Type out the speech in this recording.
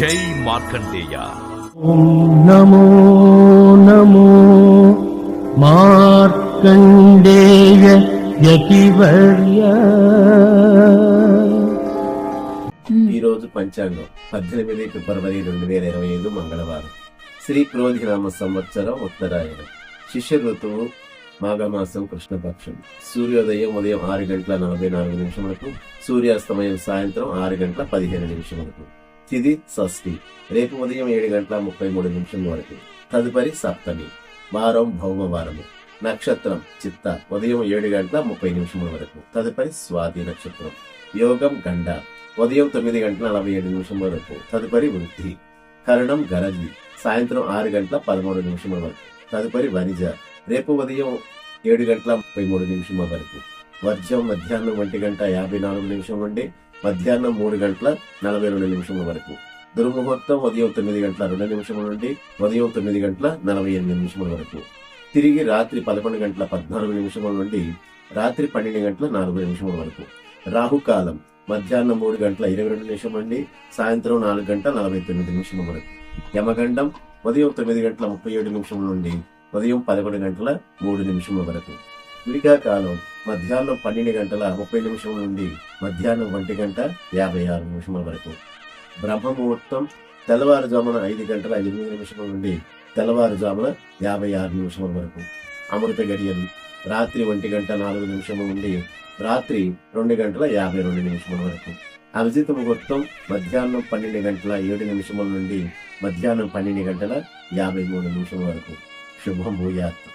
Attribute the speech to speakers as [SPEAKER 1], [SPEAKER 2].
[SPEAKER 1] జై మార్కండేయ.
[SPEAKER 2] నమో నమో మార్కండేయ
[SPEAKER 3] యతివర్య. ఈరోజు పంచాంగం పద్దెనిమిది ఫిబ్రవరి రెండు వేల ఇరవై ఐదు మంగళవారం. శ్రీ క్రోధినామ సంవత్సరం ఉత్తరాయణం. శిష్య ఋతువు మాఘమాసం కృష్ణపక్షం. సూర్యోదయం ఉదయం ఆరు గంటల నలభై నాలుగు నిమిషములకు సూర్యాస్తమయం సాయంత్రం ఆరు గంటల పదిహేను నిమిషములకు. తిది షష్ఠి రేపు ఉదయం ఏడు గంటల ముప్పై మూడు నిమిషం వరకు. తదుపరి సప్తమి. వారం భౌమవారము. నక్షత్రం చిత్త. ఉదయం ఏడు గంటల ముప్పై నిమిషముల వరకు. తదుపరి స్వాతి నక్షత్రం. యోగం గండ. ఉదయం తొమ్మిది గంటల నలభై ఏడు నిమిషం వరకు. తదుపరి వృద్ధి. కరణం గరజి. సాయంత్రం ఆరు గంటల పదమూడు నిమిషముల వరకు. తదుపరి వనిజ రేపు ఉదయం ఏడు గంటల ముప్పై మూడు నిమిషముల వరకు. వర్జం మధ్యాహ్నం ఒంటి గంట యాభై నాలుగు నిమిషం నుండి మధ్యాహ్నం మూడు గంటల నలభై రెండు నిమిషముల వరకు. దుర్ముహూర్తం ఉదయం తొమ్మిది గంటల రెండు నిమిషముల నుండి ఉదయం తొమ్మిది గంటల నలభై ఎనిమిది నిమిషముల వరకు. తిరిగి రాత్రి పదకొండు గంటల పద్నాలుగు నిమిషముల నుండి రాత్రి పన్నెండు గంటల నాలుగు నిమిషముల వరకు. రాహుకాలం మధ్యాహ్నం మూడు గంటల ఇరవై రెండు నిమిషం నుండి సాయంత్రం నాలుగు గంటల నలభై తొమ్మిది నిమిషముల వరకు. యమగండం ఉదయం తొమ్మిది గంటల ముప్పై ఏడు నిమిషముల నుండి ఉదయం పదకొండు గంటల మూడు నిమిషముల వరకు. కాలం మధ్యాహ్నం పన్నెండు గంటల ముప్పై నిమిషం నుండి మధ్యాహ్నం ఒంటి గంట యాభై ఆరు నిమిషముల వరకు. బ్రహ్మ ముహూర్తం తెల్లవారుజామున ఐదు గంటల ఎనిమిది నిమిషముల నుండి తెల్లవారుజామున యాభై ఆరు నిమిషముల వరకు. అమృత గడియలు రాత్రి ఒంటి గంట నాలుగు నిమిషముల నుండి రాత్రి రెండు గంటల యాభై రెండు నిమిషముల వరకు. అభిజిత్ ముహూర్తం మధ్యాహ్నం పన్నెండు గంటల ఏడు నిమిషముల నుండి మధ్యాహ్నం పన్నెండు గంటల యాభై మూడు నిమిషముల వరకు. శుభం భూయాత్.